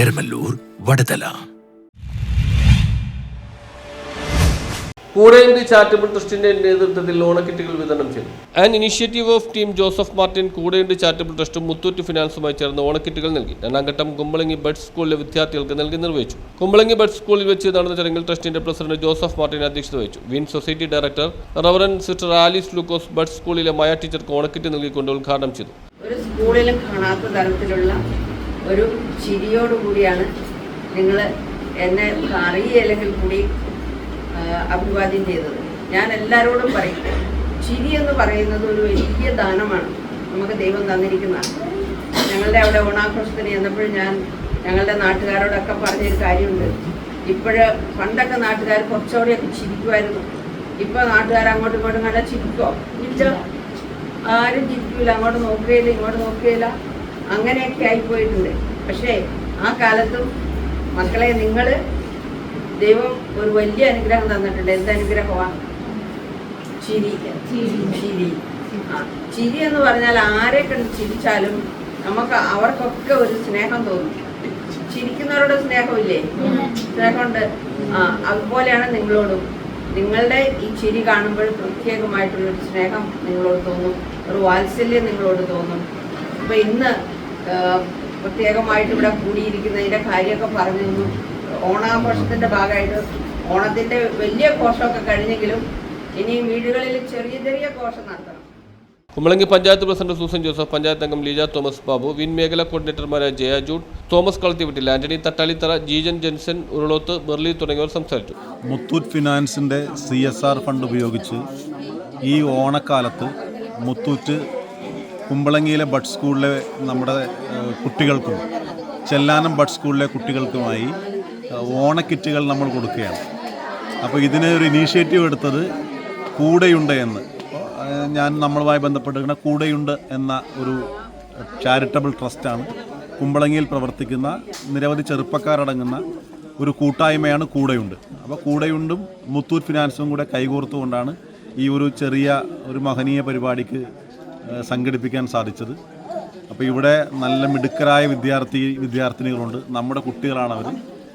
എരമല്ലൂർ വടതല കൂടെയുണ്ട് ചാരിറ്റബിൾ ട്രസ്റ്റിന്റെ നേതൃത്വത്തിൽ ഓണക്കിറ്റുകൾ വിതരണം ചെയ്തു. And initiative of team Joseph Martin കൂടെയുണ്ട് ചാരിറ്റബിൾ ട്രസ്റ്റും മുത്തൂറ്റ് ഫിനാൻസുമായി ചേർന്ന് ഓണക്കിറ്റുകൾ നൽകി. രണ്ടാംഘട്ടം കുമ്പളങ്ങി ബഡ് സ്കൂളിലെ വിദ്യാർത്ഥികൾക്ക് നൽകി നിർവഹിച്ചു. കുമ്പളങ്ങി ബഡ് സ്കൂളിൽ വെച്ച് നടന്ന ചടങ്ങിൽ ട്രസ്റ്റിന്റെ പ്രസിഡന്റ് ജോസഫ് മാർട്ടിൻ അധ്യക്ഷത വഹിച്ചു. Win society director reverend sister Alice Lukose bud സ്കൂളിലെ മായ ടീച്ചർക്ക് ഓണക്കിറ്റ് നൽകിക്കൊണ്ട് ഉദ്ഘാടനം ചെയ്തു. ഒരു സ്കൂളിലും കാണാത്ത തരത്തിലുള്ള ഒരു ചിരിയോടുകൂടിയാണ് നിങ്ങൾ എന്നെ അറിയില്ലെങ്കിൽ കൂടി അഭിവാദ്യം ചെയ്തത്. ഞാൻ എല്ലാവരോടും പറയും ചിരി എന്ന് പറയുന്നത് ഒരു വലിയ ദാനമാണ്. നമുക്ക് ദൈവം തന്നിരിക്കുന്നതാണ്. ഞങ്ങളുടെ അവിടെ ഓണാഘോഷത്തിന് ചെന്നപ്പോൾ ഞാൻ ഞങ്ങളുടെ നാട്ടുകാരോടൊക്കെ പറഞ്ഞൊരു കാര്യമുണ്ട്. ഇപ്പോഴ് പണ്ടൊക്കെ നാട്ടുകാർ കുറച്ചുകൂടിയൊക്കെ ചിരിക്കുമായിരുന്നു. ഇപ്പോൾ നാട്ടുകാർ അങ്ങോട്ടും ഇങ്ങോട്ടും നല്ല ചിരിക്കോ ഇല്ല. ആരും ചിരിക്കൂല. അങ്ങോട്ട് നോക്കുകയില്ല ഇങ്ങോട്ട് നോക്കുകയില്ല. അങ്ങനെയൊക്കെ ആയിപ്പോയിട്ടുണ്ട്. പക്ഷേ ആ കാലത്തും മക്കളെ നിങ്ങൾ ദൈവം ഒരു വലിയ അനുഗ്രഹം തന്നിട്ടുണ്ട്. എന്ത് അനുഗ്രഹമാണ്? ചിരി. ചിരി. ചിരി എന്ന് പറഞ്ഞാൽ ആരെ കണ്ട് ചിരിച്ചാലും നമുക്ക് അവർക്കൊക്കെ ഒരു സ്നേഹം തോന്നും. ചിരിക്കുന്നവരോട് സ്നേഹമില്ലേ? സ്നേഹമുണ്ട്. ആ അതുപോലെയാണ് നിങ്ങളോടും. നിങ്ങളുടെ ഈ ചിരി കാണുമ്പോൾ പ്രത്യേകമായിട്ടുള്ളൊരു സ്നേഹം നിങ്ങളോട് തോന്നും. ഒരു വാത്സല്യം നിങ്ങളോട് തോന്നും. അപ്പൊ ഇന്ന് പ്രത്യേകമായിട്ട് ഇവിടെ കൂടിയിരിക്കുന്നതിന്റെ കാര്യമൊക്കെ പറഞ്ഞു തന്നു. ഓണാഘോഷത്തിന്റെ ഭാഗമായിട്ട് ഓണത്തിന്റെ വലിയ ഘോഷമൊക്കെ കഴിഞ്ഞെങ്കിലും ഇനി വീടുകളിൽ ചെറിയ ചെറിയ ഘോഷം നടത്തണം. Kumbalangi panchayat president Susan Joseph panchayat അംഗം ലീജ തോമസ് ബാബു വിൻ മേഖലാ കോർഡിനേറ്റർമാരായ ജയ ജൂഡ് തോമസ് കളത്തിവിട്ടിൽ ആന്റണി തട്ടാളിത്തറ ജീജൻ ജെൻസൻ ഉരുളോത്ത് ബെർലി തുടങ്ങിയവർ സംസാരിച്ചു. മുത്തൂറ്റ് ഫിനാൻസിന്റെ സി എസ് ആർ ഫണ്ട് ഉപയോഗിച്ച് ഈ ഓണക്കാലത്ത് മുത്തൂറ്റ് കുമ്പളങ്ങിയിലെ ബഡ് സ്കൂളിലെ നമ്മുടെ കുട്ടികൾക്കും ചെല്ലാനം ബഡ് സ്കൂളിലെ കുട്ടികൾക്കുമായി ഓണക്കിറ്റുകൾ നമ്മൾ കൊടുക്കുകയാണ്. അപ്പോൾ ഇതിന് ഒരു ഇനീഷ്യേറ്റീവ് എടുത്തത് കൂടെയുണ്ട് എന്ന്. ഞാൻ നമ്മളുമായി ബന്ധപ്പെട്ടിരിക്കുന്ന കൂടെയുണ്ട് എന്ന ഒരു ചാരിറ്റബിൾ ട്രസ്റ്റാണ് കുമ്പളങ്ങിയിൽ പ്രവർത്തിക്കുന്ന നിരവധി ചെറുപ്പക്കാരടങ്ങുന്ന ഒരു കൂട്ടായ്മയാണ് കൂടെയുണ്ട്. അപ്പോൾ കൂടെയുണ്ടും മുത്തൂർ ഫിനാൻസും കൂടെ കൈകോർത്തുകൊണ്ടാണ് ഈ ഒരു ചെറിയ ഒരു മഹനീയ പരിപാടിക്ക് സംഘടിപ്പിക്കാൻ സാധിച്ചത്. അപ്പോൾ ഇവിടെ നല്ല മിടുക്കരായ വിദ്യാർത്ഥി വിദ്യാർത്ഥിനികളുണ്ട്. നമ്മുടെ കുട്ടികളാണ് അവർ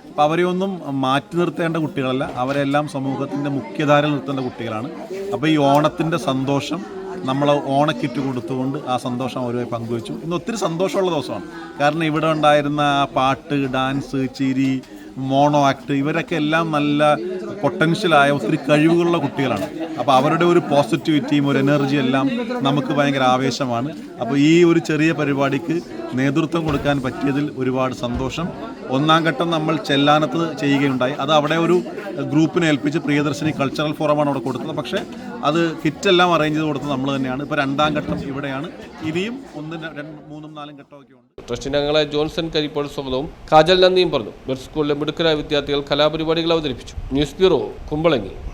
അപ്പോൾ അവരെ ഒന്നും മാറ്റി നിർത്തേണ്ട കുട്ടികളല്ല. അവരെല്ലാം സമൂഹത്തിന്റെ മുഖ്യധാരയിൽ നിർത്തേണ്ട കുട്ടികളാണ്. അപ്പോൾ ഈ ഓണത്തിന്റെ സന്തോഷം നമ്മൾ ഓണക്കിറ്റ് കൊടുത്തുകൊണ്ട് ആ സന്തോഷം അവരുമായി പങ്കുവച്ചു. ഇന്ന് ഒത്തിരി സന്തോഷമുള്ള ദിവസമാണ്. കാരണം ഇവിടെ ഉണ്ടായിരുന്ന പാട്ട് ഡാൻസ് ചിരി മോണോ ആക്ട് ഇവരൊക്കെ എല്ലാം നല്ല പൊട്ടൻഷ്യലായ ഒത്തിരി കഴിവുകളുള്ള കുട്ടികളാണ്. അപ്പോൾ അവരുടെ ഒരു പോസിറ്റിവിറ്റിയും ഒരു എനർജി എല്ലാം നമുക്ക് ഭയങ്കര ആവേശമാണ്. അപ്പോൾ ഈ ഒരു ചെറിയ പരിപാടിക്ക് നേതൃത്വം കൊടുക്കാൻ പറ്റിയതിൽ ഒരുപാട് സന്തോഷം. ഒന്നാം ഘട്ടം നമ്മൾ ചെല്ലാനത്ത് ചെയ്യുകയുണ്ടായി. അത് അവിടെ ഒരു ഗ്രൂപ്പിനെ ഏൽപ്പിച്ച് പ്രിയദർശിനി കൾച്ചറൽ ഫോറമാണ് അവിടെ കൊടുത്തത്. പക്ഷേ അത് കിറ്റെല്ലാം അറേഞ്ച് ചെയ്ത് കൊടുത്തത് നമ്മൾ തന്നെയാണ്. ഇപ്പോൾ രണ്ടാം ഘട്ടം ഇവിടെയാണ്. ഇനിയും ഒന്നും രണ്ട് മൂന്നും നാലും ഘട്ടമൊക്കെ ഉണ്ട് ട്രസ്റ്റിന്റെ അംഗങ്ങളായ ജോൺസൺ കരിപ്പോൾ സ്വന്തവും കാജൽ നന്ദിയും പറഞ്ഞു. മിഡ് സ്കൂളിലെ മിടുക്കരായ വിദ്യാർത്ഥികൾ കലാപരിപാടികൾ അവതരിപ്പിച്ചു. News bureau Kumbalangi.